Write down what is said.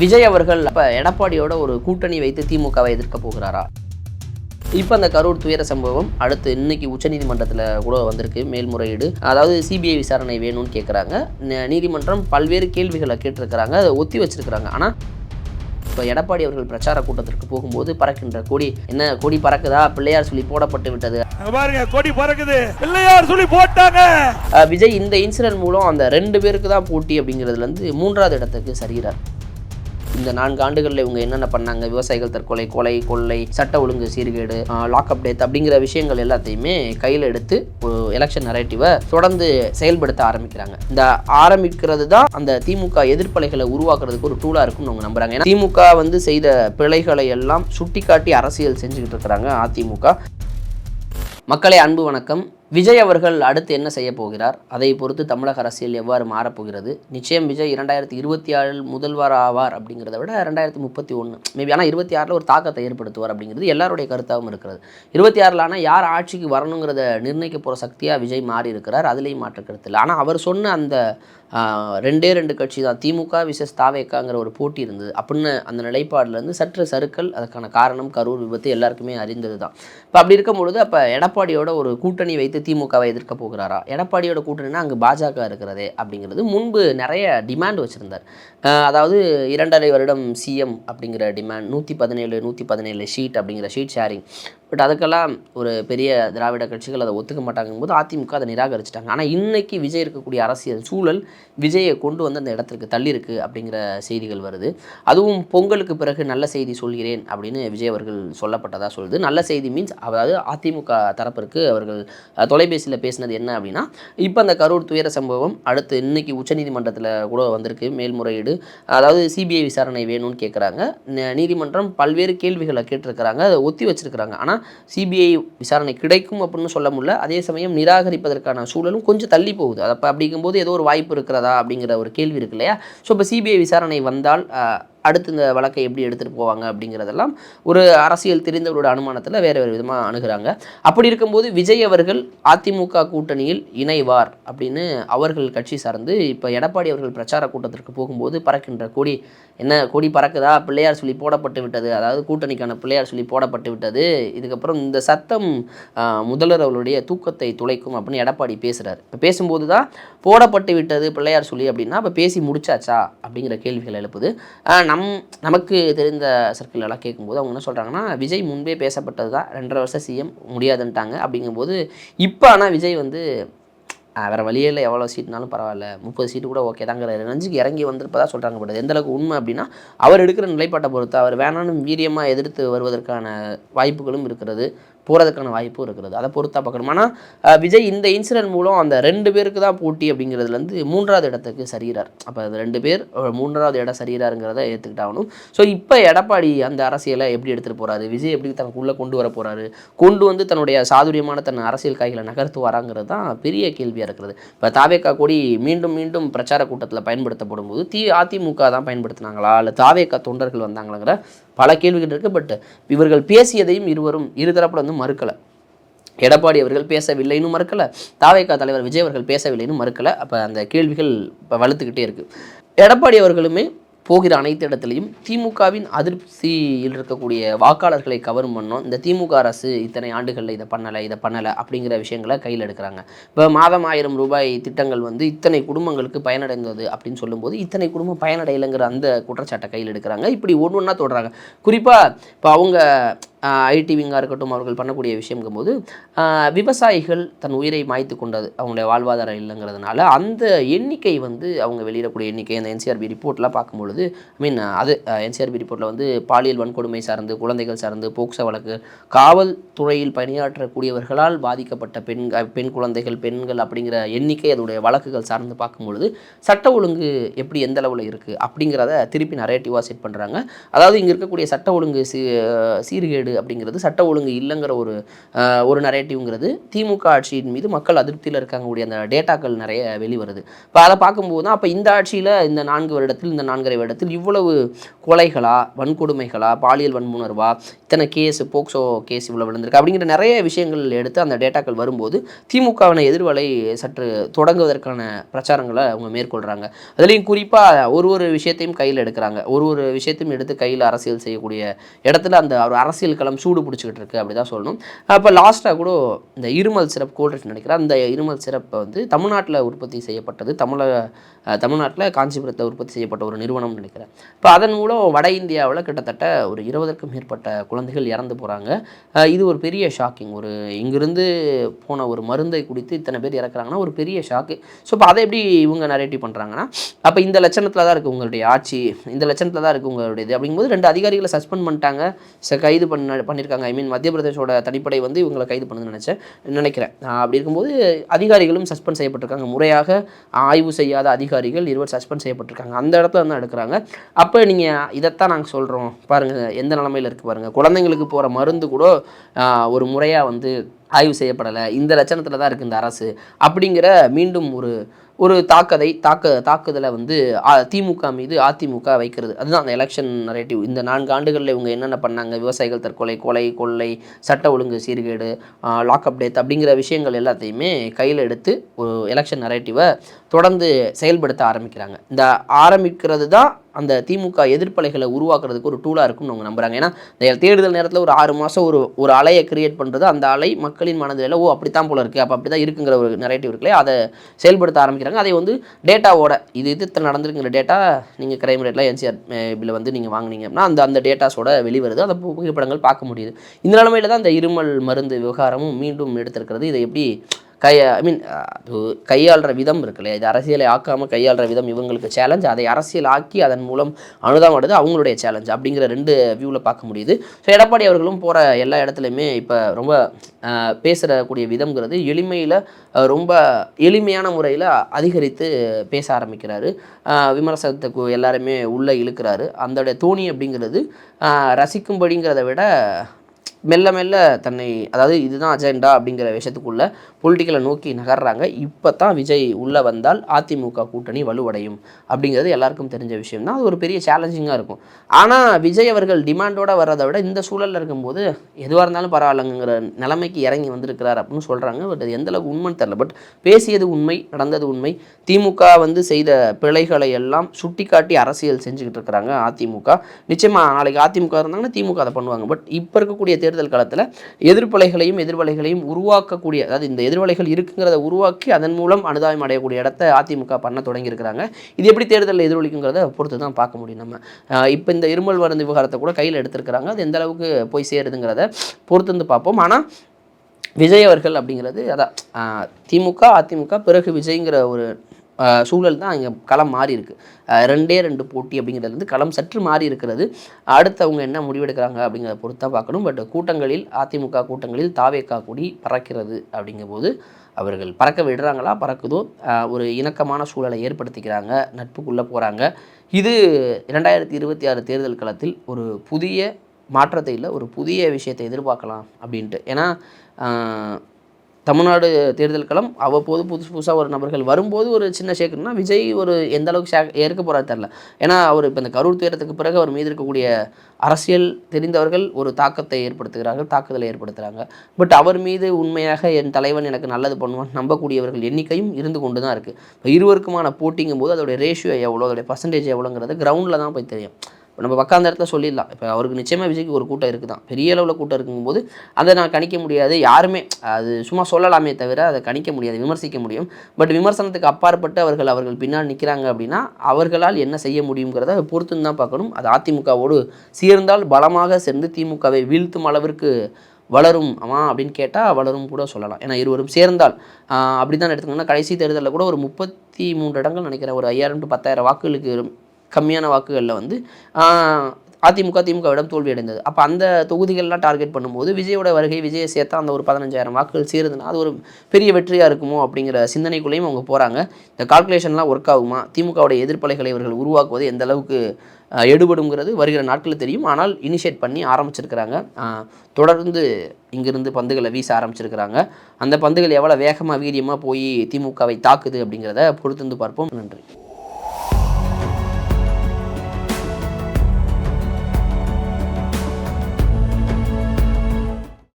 விஜய் அவர்கள் அப்ப எடப்பாடியோட ஒரு கூட்டணி வைத்து திமுகவை எதிர்க்க போகிறாரா? இப்போ அந்த கரூர் துயர சம்பவம் அடுத்து இன்னைக்கு உச்சநீதிமன்றத்தில் கூட வந்திருக்கு மேல்முறையீடு. அதாவது சிபிஐ விசாரணை வேணும்னு கேட்குறாங்க நீதிமன்றம் பல்வேறு கேள்விகளை கேட்டிருக்கிறாங்க அதை ஒத்தி வச்சிருக்கிறாங்க. ஆனால் இப்போ எடப்பாடி அவர்கள் பிரச்சார கூட்டத்திற்கு போகும்போது பறக்கின்ற கொடி என்ன கொடி பறக்குதா? பிள்ளையார் சொல்லி போடப்பட்டு விட்டது. பாருங்க கொடி பறக்குது. பிள்ளையார் சொல்லி போட்டாங்க. விஜய் இந்த இன்சிடென்ட் மூலம் அந்த ரெண்டு பேருக்கு தான் போட்டி அப்படிங்கிறதுலேருந்து மூன்றாவது இடத்துக்கு சரிகிறார். இந்த நான்கு ஆண்டுகளில் இவங்க என்னென்ன பண்ணாங்க? விவசாயிகள் தற்கொலை கொலை கொள்ளை சட்ட ஒழுங்கு சீர்கேடு லாக்அப் டெத் அப்படிங்கிற விஷயங்கள் எல்லாத்தையுமே கையில் எடுத்து ஒரு எலெக்ஷன் நரேட்டிவை தொடர்ந்து செயல்படுத்த ஆரம்பிக்கிறாங்க. இந்த ஆரம்பிக்கிறது தான் அந்த திமுக எதிர்ப்பலைகளை உருவாக்குறதுக்கு ஒரு டூலாக இருக்கும்னு அவங்க நம்புறாங்க. ஏன்னா திமுக வந்து செய்த பிழைகளை எல்லாம் சுட்டிக்காட்டி அரசியல் செஞ்சுக்கிட்டு இருக்கிறாங்க அதிமுக. மக்களை அன்பு வணக்கம். விஜய் அவர்கள் அடுத்து என்ன செய்ய போகிறார்? அதை பொறுத்து தமிழக அரசியல் எவ்வாறு மாறப்போகிறது? நிச்சயம் விஜய் இரண்டாயிரத்தி இருபத்தி ஆறில் முதல்வர் ஆவார் அப்படிங்கிறத விட ரெண்டாயிரத்தி முப்பத்தி ஒன்று மேபி ஆனால் இருபத்தி ஆறில் ஒரு தாக்கத்தை ஏற்படுத்துவார் அப்படிங்கிறது எல்லாருடைய கருத்தாகவும் இருக்கிறது. இருபத்தி ஆறில் ஆனால் யார் ஆட்சிக்கு வரணுங்கிறத நிர்ணயிக்க போகிற சக்தியாக விஜய் மாறி இருக்கிறார் அதுலேயும் மாற்ற கருத்து இல்லை. ஆனால் அவர் சொன்ன அந்த ரெண்டே ரெண்டு கட்சி தான் திமுக விசஸ் தாவேக்காங்கிற ஒரு போட்டி இருந்தது. அப்படின்னு அந்த நிலைப்பாடுலேருந்து சற்று சறுக்கல் அதுக்கான காரணம் கரூர் விபத்து எல்லாருக்குமே அறிந்தது தான் இப்போ அப்படி இருக்கும் பொழுது அப்போ எடப்பாடியோட ஒரு கூட்டணி வைத்து திமுகவை எதிர்க்க போகிறாரா? எடப்பாடியோட கூட்டணினா அங்கே பாஜக இருக்கிறதே அப்படிங்கிறது முன்பு நிறைய டிமாண்ட் வச்சுருந்தார். அதாவது இரண்டரை வருடம் சிஎம் அப்படிங்கிற டிமாண்ட் நூற்றி பதினேழு நூற்றி பதினேழு ஷீட் அப்படிங்கிற ஷீட் ஷேரிங் பட் அதுக்கெல்லாம் ஒரு பெரிய திராவிட கட்சிகள் அதை ஒத்துக்க மாட்டாங்கும் போது அதிமுக அதை நிராகரிச்சிட்டாங்க. ஆனால் இன்றைக்கி விஜய் இருக்கக்கூடிய அரசியல் சூழல் விஜயை கொண்டு வந்து அந்த இடத்திற்கு தள்ளியிருக்கு அப்படிங்கிற செய்திகள் வருது. அதுவும் பொங்கலுக்கு பிறகு நல்ல செய்தி சொல்கிறேன் அப்படின்னு விஜய் அவர்கள் சொல்லப்பட்டதாக சொல்லுது. நல்ல செய்தி மீன்ஸ் அதாவது அதிமுக தரப்பிற்கு அவர்கள் தொலைபேசியில் பேசினது என்ன அப்படின்னா இப்போ அந்த கரூர் துயர சம்பவம் அடுத்து இன்றைக்கி உச்சநீதிமன்றத்தில் கூட வந்திருக்கு மேல்முறையீடு. அதாவது சிபிஐ விசாரணை வேணும்னு கேட்குறாங்க நீதிமன்றம் பல்வேறு கேள்விகளை கேட்டிருக்கிறாங்க. அதை ஒத்தி வச்சிருக்கிறாங்க. ஆனால் சிபிஐ விசாரணை கிடைக்கும் அப்படின்னு சொல்ல முடியல. அதே சமயம் நிராகரிப்பதற்கான சூழலும் கொஞ்சம் தள்ளி போகுது. அதை அப்போ அப்படிங்கும்போது ஏதோ ஒரு வாய்ப்பு இருக்கிறதா அப்படிங்கிற ஒரு கேள்வி இருக்கு இல்லையா? ஸோ இப்போ சிபிஐ விசாரணை வந்தால் அடுத்து இந்த வழக்கை எப்படி எடுத்துகிட்டு போவாங்க அப்படிங்கிறதெல்லாம் ஒரு அரசியல் தெரிந்தவரோட அனுமானத்தில் வேறு வேறு விதமாக அணுகிறாங்க. அப்படி இருக்கும்போது விஜய் அவர்கள் அதிமுக கூட்டணியில் இணைவார் அப்படின்னு அவர்கள் கட்சி சார்ந்து இப்போ எடப்பாடி அவர்கள் பிரச்சார கூட்டத்திற்கு போகும்போது பறக்கின்ற கொடி என்ன கொடி பறக்குதா? பிள்ளையார் சொல்லி போடப்பட்டு விட்டது. அதாவது கூட்டணிக்கான பிள்ளையார் சொல்லி போடப்பட்டு விட்டது. இதுக்கப்புறம் இந்த சத்தம் முதல்வர் அவர்களுடைய தூக்கத்தை துளைக்கும் அப்படின்னு எடப்பாடி பேசுகிறார் இப்போ பேசும்போது தான் போடப்பட்டு விட்டது பிள்ளையார் சொல்லி அப்படின்னா இப்போ பேசி முடிச்சாச்சா அப்படிங்கிற கேள்விகள் எழுப்புது. ஆஹ், நம் நமக்கு தெரிந்த சர்க்கிள் எல்லாம் கேட்கும்போது அவங்க என்ன சொல்கிறாங்கன்னா விஜய் முன்பே பேசப்பட்டது தான் ரெண்டரை வருஷம் சிஎம் முடியாதுன்ட்டாங்க. அப்படிங்கும்போது இப்போ ஆனால் விஜய் வந்து வேறு வழியில் வழியே இல்லை. எவ்வளோ சீட்னாலும் பரவாயில்ல. முப்பது சீட்டு கூட ஓகே தாங்கிற ரஞ்சுக்கு இறங்கி வந்திருப்பதாக சொல்கிறாங்க பட் எந்த அளவுக்கு உண்மை அப்படின்னா அவர் எடுக்கிற நிலைப்பாட்டை பொறுத்து அவர் வேணாலும் வீரியமாக எதிர்த்து வருவதற்கான வாய்ப்புகளும் இருக்கிறது. போகிறதுக்கான வாய்ப்பும் இருக்கிறது அதை பொறுத்தா பார்க்கணும். ஆனால் விஜய் இந்த இன்சிடென்ட் மூலம் அந்த ரெண்டு பேருக்கு தான் போட்டி அப்படிங்கிறதுலேருந்து மூன்றாவது இடத்துக்கு சரிகிறார் அப்போ அது ரெண்டு பேர் மூன்றாவது இடம் சரிகிறாருங்கிறத ஏற்றுக்கிட்டாகணும் ஸோ இப்போ எடப்பாடி அந்த அரசியலை எப்படி எடுத்துகிட்டு போகிறாரு விஜய் எப்படி தனக்குள்ளே கொண்டு வர போகிறாரு கொண்டு வந்து தன்னுடைய சாதுரியமான தன் அரசியல் காய்களை நகர்த்து வராங்கிறது தான் பெரிய கேள்வியாக இருக்கிறது இப்போ தாவேக்கா கொடி மீண்டும் மீண்டும் பிரச்சார கூட்டத்தில் பயன்படுத்தப்படும் போது தி அதிமுக தான் பயன்படுத்தினாங்களா? இல்லை தாவேக்கா தொண்டர்கள் வந்தாங்களாங்கிற பல கேள்விகள் இருக்குது பட் இவர்கள் பேசியதையும் இருவரும் இருதரப்புல வந்து மறுக்கலை. எடப்பாடி அவர்கள் பேசவில்லைன்னு மறுக்கலை. தாவேக்கா தலைவர் விஜய் அவர்கள் பேசவில்லைன்னு மறுக்கலை. அப்போ அந்த கேள்விகள் இப்போ வலுத்துக்கிட்டே இருக்குது எடப்பாடி அவர்களுமே போகிற அனைத்து இடத்துலையும் திமுகவின் அதிருப்தியில் இருக்கக்கூடிய வாக்காளர்களை கவரும் பண்ணோம் இந்த திமுக அரசு இத்தனை ஆண்டுகளில் இதை பண்ணலை இதை பண்ணலை அப்படிங்கிற விஷயங்களை கையில் எடுக்கிறாங்க. இப்போ மாதம் ஆயிரம் ரூபாய் திட்டங்கள் வந்து இத்தனை குடும்பங்களுக்கு பயனடைந்தது அப்படின்னு சொல்லும்போது இத்தனை குடும்பம் பயனடையலைங்கிற அந்த குற்றச்சாட்டை கையில் எடுக்கிறாங்க. இப்படி ஒன்று ஒன்றா தொடுறாங்க. குறிப்பாக இப்போ அவங்க ஐடி விங்காக இருக்கட்டும் அவர்கள் பண்ணக்கூடிய விஷயங்கும்போது விவசாயிகள் தன் உயிரை மாய்த்து கொண்டது அவங்களுடைய வாழ்வாதாரம் இல்லைங்கிறதுனால அந்த எண்ணிக்கை வந்து அவங்க வெளியிடக்கூடிய எண்ணிக்கை அந்த என்சிஆர்பி ரிப்போர்ட்லாம் பார்க்கும்பொழுது ஐ மீன் அது என்சிஆர்பி ரிப்போர்ட்டில் வந்து பாலியல் வன்கொடுமை சார்ந்து குழந்தைகள் சார்ந்து போக்சோ வழக்கு காவல்துறையில் பணியாற்றக்கூடியவர்களால் பாதிக்கப்பட்ட பெண் பெண் குழந்தைகள் பெண்கள் அப்படிங்கிற எண்ணிக்கை அதோடைய வழக்குகள் சார்ந்து பார்க்கும்பொழுது சட்ட ஒழுங்கு எப்படி எந்த அளவில் இருக்குது அப்படிங்கிறத திருப்பி நரேட்டிவாக செட் பண்ணுறாங்க அதாவது இங்கே இருக்கக்கூடிய சட்ட ஒழுங்கு சீ சீர்கேடு அப்படிங்கிறது சட்ட ஒழுங்கு இல்லைங்கிற ஒரு ஒரு நரேட்டிவ்ங்கிறது திமுக ஆட்சியின் மீது மக்கள் அதிருப்தியில் இருக்கக்கூடிய அந்த டேட்டாக்கள் நிறைய வெளிவருது. இப்போ அதை பார்க்கும்போது தான் அப்போ இந்த ஆட்சியில் இந்த நான்கு வருடத்தில் இந்த நான்கரை வருடத்தில் இவ்வளவு கொலைகளா வன்கொடுமைகளா பாலியல் வன்முணர்வா இத்தனை கேஸ் போக்சோ கேஸ் இவ்வளோ விழுந்திருக்கு அப்படிங்கிற நிறைய விஷயங்கள் எடுத்து அந்த டேட்டாக்கள் வரும்போது திமுகவின எதிர்வலை சற்று தொடங்குவதற்கான பிரச்சாரங்களை அவங்க மேற்கொள்கிறாங்க அதுலேயும் குறிப்பாக ஒரு ஒரு விஷயத்தையும் கையில் எடுக்கிறாங்க. ஒரு ஒரு விஷயத்தையும் எடுத்து கையில் அரசியல் செய்யக்கூடிய இடத்துல அந்த ஒரு அரசியல் களம் சூடு பிடிச்சிக்கிட்டு இருக்குது அப்படி தான் சொல்லணும். அப்போ லாஸ்ட்டாக கூட இந்த இருமல் சிறப்பு கோல்ட்ரிட் நினைக்கிறேன். அந்த இருமல் சிறப்பை வந்து தமிழ்நாட்டில் உற்பத்தி செய்யப்பட்டது. தமிழக தமிழ்நாட்டில் காஞ்சிபுரத்தில் உற்பத்தி செய்யப்பட்ட ஒரு நிறுவனம்னு நினைக்கிறேன். இப்போ அதன் மூலம் வட இந்தியாவில் கிட்டத்தட்ட ஒரு இருபதற்கும் மேற்பட்ட குழந்தைகள் இறந்து போகிறாங்க இது ஒரு பெரிய ஷாக்கிங் ஒரு இங்கிருந்து போன ஒரு மருந்தை குடித்து இத்தனை பேர் இறக்குறாங்கன்னா ஒரு பெரிய ஷாக்கு ஸோ இப்போ அதை எப்படி இவங்க நரேட்டிவ் பண்ணுறாங்கன்னா அப்போ இந்த லட்சணத்தில் தான் இருக்குது உங்களுடைய ஆட்சி இந்த லட்சணத்தில் தான் இருக்குது உங்களுடைய இது அப்படிங்கும்போது ரெண்டு அதிகாரிகளை சஸ்பெண்ட் பண்ணிட்டாங்க. கைது பண்ண பண்ணியிருக்காங்க. ஐ மீன் மத்திய பிரதேசோட தனிப்படை வந்து இவங்களை கைது பண்ணுதுன்னு நினச்சேன். நினைக்கிறேன். அப்படி இருக்கும்போது அதிகாரிகளும் சஸ்பெண்ட் செய்யப்பட்டிருக்காங்க. முறையாக ஆய்வு செய்யாத அதிகாரிகள் இருவர் சஸ்பெண்ட் செய்யப்பட்டிருக்காங்க. அந்த இடத்துல தான் எடுக்கிறாங்க. அப்போ நீங்கள் இதைத்தான் நாங்கள் சொல்கிறோம் பாருங்கள் எந்த நிலமையில் இருக்குது பாருங்கள் குழந்தைங்களுக்கு போகிற மருந்து கூட ஒரு முறையாக வந்து ஆய்வு செய்யப்படலை. இந்த லட்சணத்தில் தான் இருக்குது இந்த அரசு. அப்படிங்கிற மீண்டும் ஒரு ஒரு தாக்கதை தாக்க தாக்குதலை வந்து திமுக மீது அதிமுக வைக்கிறது. அதுதான் அந்த எலெக்ஷன் நரேட்டிவ் இந்த நான்கு ஆண்டுகளில் இவங்க என்னென்ன பண்ணாங்க? விவசாயிகள் தற்கொலை கொலை கொள்ளை சட்ட ஒழுங்கு சீர்கேடு லாக்அப் டேத் அப்படிங்கிற விஷயங்கள் எல்லாத்தையுமே கையில் எடுத்து ஒரு எலெக்ஷன் நரேட்டிவை தொடர்ந்து செயல்படுத்த ஆரம்பிக்கிறாங்க. இந்த ஆரம்பிக்கிறது தான் அந்த திமுக எதிர்ப்பலைகளை உருவாக்குறதுக்கு ஒரு டூலாக இருக்கும்னு அவங்க நம்புகிறாங்க ஏன்னா இந்த தேர்தல் நேரத்தில் ஒரு ஆறு மாதம் ஒரு ஒரு அலையை கிரியேட் பண்ணுறது அந்த அலை மக்களின் மனதில் ஓ அப்படித்தான் போல இருக்குது அப்போ அப்படி தான் இருக்குங்கிற ஒரு நரேட்டிவ் இருக்குல்ல அதை செயல்படுத்த ஆரம்பிக்கிறாங்க. அதை வந்து டேட்டாவோட இது இது இத்தனை நடந்திருக்கிற டேட்டா நீங்கள் கிரைம் ரேட்டில் என்சிஆர் பில்ல வந்து நீங்கள் வாங்கினீங்க அப்படின்னா அந்த அந்த டேட்டாஸோட வெளிவருது. அந்த புகைப்படங்கள் பார்க்க முடியுது. இந்த நிலமையில தான் இந்த இருமல் மருந்து விவகாரமும் மீண்டும் எடுத்திருக்கிறது. இதை எப்படி கை ஐ மீன் அது கையாளுற விதம் இருக்குல்ல இது அரசியலை ஆக்காமல் கையாளுற விதம் இவங்களுக்கு சேலஞ்ச் அதை அரசியல் ஆக்கி அதன் மூலம் அனுதாபடுது அவங்களுடைய சேலஞ்ச் அப்படிங்கிற ரெண்டு வியூவில் பார்க்க முடியுது. ஸோ எடப்பாடி அவர்களும் போகிற எல்லா இடத்துலையுமே இப்போ ரொம்ப பேசுகிறக்கூடிய விதம்ங்கிறது எளிமையில் ரொம்ப எளிமையான முறையில் அதிகரித்து பேச ஆரம்பிக்கிறாரு. விமர்சனத்துக்கு எல்லாருமே உள்ளே இழுக்கிறாரு. அந்த தோணி அப்படிங்கிறது ரசிக்கும்படிங்கிறத விட மெல்ல மெல்ல தன்னை அதாவது இதுதான் அஜெண்டா அப்படிங்கிற விஷயத்துக்குள்ள பொலிட்டிக்கலை நோக்கி நகர்றாங்க. இப்போ தான் விஜய் உள்ளே வந்தால் அதிமுக கூட்டணி வலுவடையும் அப்படிங்கிறது எல்லாருக்கும் தெரிஞ்ச விஷயம் தான் அது ஒரு பெரிய சேலஞ்சிங்காக இருக்கும். ஆனால் விஜய் அவர்கள் டிமாண்டோட வர்றதை விட இந்த சூழலில் இருக்கும்போது எதுவாக இருந்தாலும் பரவாயில்லைங்கிற நிலைமைக்கு இறங்கி வந்திருக்கிறார் அப்படின்னு சொல்கிறாங்க பட் அது எந்தளவுக்கு உண்மைன்னு தெரில பட் பேசியது உண்மை நடந்தது உண்மை. திமுக வந்து செய்த பிழைகளை எல்லாம் சுட்டிக்காட்டி அரசியல் செஞ்சுக்கிட்டு இருக்கிறாங்க அதிமுக. நிச்சயமாக நாளைக்கு அதிமுக இருந்தாங்கன்னா திமுக அதை பண்ணுவாங்க. பட் இப்போ இருக்கக்கூடிய தேர்தல் தேர்தல் காலத்தில் எதிர்ப்பலைகளையும் எதிர்வலைகளையும் உருவாக்கக்கூடிய அதாவது இந்த எதிர்வலைகள் இருக்குங்கிறத உருவாக்கி அதன் மூலம் அனுதாயம் அடையக்கூடிய இடத்த அதிமுக பண்ண தொடங்கியிருக்கிறாங்க. இது எப்படி தேர்தலில் எதிரொலிக்குங்கிறத பொறுத்து தான் பார்க்க முடியும் நம்ம. இப்போ இந்த இருமல் மருந்து விவகாரத்தை கூட கையில் எடுத்திருக்கிறாங்க. அது எந்த அளவுக்கு போய் சேருதுங்கிறத பொறுத்து வந்து பார்ப்போம். ஆனால் விஜய் அவர்கள் அப்படிங்கிறது அதான் திமுக அதிமுக பிறகு விஜய்ங்கிற ஒரு சூழல் தான் இங்கே களம் மாறி இருக்கு. ரெண்டே ரெண்டு போட்டி அப்படிங்கிறது வந்து களம் சற்று மாறி இருக்கிறது. அடுத்து அவங்க என்ன முடிவெடுக்கிறாங்க அப்படிங்கிறத பொறுத்தா பார்க்கணும். பட் கூட்டங்களில் அதிமுக கூட்டங்களில் தாவேக்கா கொடி பறக்கிறது அப்படிங்கும்போது அவர்கள் பறக்க விடுறாங்களா? பறக்குதோ? ஒரு இணக்கமான சூழலை ஏற்படுத்திக்கிறாங்க. நட்புக்குள்ளே போகிறாங்க இது இரண்டாயிரத்தி இருபத்தி ஆறு தேர்தல் களத்தில் ஒரு புதிய மாற்றத்தை இல்லை ஒரு புதிய விஷயத்தை எதிர்பார்க்கலாம் அப்படின்ட்டு. ஏன்னா தமிழ்நாடு தேர்தல் களம் அவ்வப்போது புதுசு புதுசாக ஒரு நபர்கள் வரும்போது ஒரு சின்ன ஷேக்குன்னா விஜய் ஒரு எந்த அளவுக்கு ஷேக் ஏற்க போகிறாரு தெரில ஏன்னா அவர் இப்போ இந்த கரூர் துயரத்துக்கு பிறகு அவர் மீது இருக்கக்கூடிய அரசியல் தெரிந்தவர்கள் ஒரு தாக்கத்தை ஏற்படுத்துகிறார்கள் தாக்குதலை ஏற்படுத்துகிறாங்க பட் அவர் மீது உண்மையாக என் தலைவன் எனக்கு நல்லது பண்ணுவான் நம்பக்கூடியவர்கள் எண்ணிக்கையும் இருந்து கொண்டு தான் இருக்குது இப்போ இருவருக்குமான போட்டிங்கும் போது அதோடைய ரேஷியோ எவ்வளோ அதோடைய பர்சன்டேஜ் எவ்வளோங்கிறது கிரவுண்டில் தான் போய் தெரியும். நம்ம உட்காந்த இடத்துல சொல்லிடலாம். இப்போ அவருக்கு நிச்சயமாக விஜய்க்கு ஒரு கூட்டம் இருக்குது தான் பெரிய அளவில் கூட்டம் இருக்கும்போது அதை நான் கணிக்க முடியாது. யாருமே அது சும்மா சொல்லலாமே தவிர அதை கணிக்க முடியாது விமர்சிக்க முடியும். பட் விமர்சனத்துக்கு அப்பாற்பட்டு அவர்கள் அவர்கள் பின்னால் நிற்கிறாங்க அப்படின்னா அவர்களால் என்ன செய்ய முடியுங்கிறத பொறுத்துன்னு தான் பார்க்கணும். அது அதிமுகவோடு சேர்ந்தால் பலமாக சேர்ந்து திமுகவை வீழ்த்தும் அளவிற்கு வளரும். ஆமா அப்படின்னு கேட்டால் வளரும் கூட சொல்லலாம். ஏன்னா இருவரும் சேர்ந்தால் அப்படி தான் எடுத்துக்கோங்கன்னா கடைசி தேர்தலில் கூட ஒரு முப்பத்தி மூன்று இடங்கள் நினைக்கிறேன். ஒரு ஐயாயிரம் டு பத்தாயிரம் வாக்குகளுக்கு கம்மியான வாக்குகளில் வந்து அதிமுக திமுகவிடம் தோல்வியடைந்தது. அப்போ அந்த தொகுதிகள்லாம் டார்கெட் பண்ணும்போது விஜயோட வருகை விஜயை சேர்த்தா அந்த ஒரு பதினஞ்சாயிரம் வாக்குகள் சேருதுன்னா அது ஒரு பெரிய வெற்றியாக இருக்குமோ அப்படிங்கிற சிந்தனைக்குள்ளேயும் அவங்க போகிறாங்க இந்த கால்குலேஷன்லாம் ஒர்க் ஆகுமா? திமுகவுடைய எதிர்ப்பலைகளை இவர்கள் உருவாக்குவது எந்த அளவுக்கு எடுபடுங்கிறது வருகிற நாட்களில் தெரியும். ஆனால் இனிஷியேட் பண்ணி ஆரம்பிச்சிருக்கிறாங்க. தொடர்ந்து இங்கிருந்து பந்துகளை வீச ஆரம்பிச்சிருக்கிறாங்க. அந்த பந்துகள் எவ்வளோ வேகமாக வீரியமாக போய் திமுகவை தாக்குது அப்படிங்கிறத பொறுத்திருந்து பார்ப்போம். நன்றி.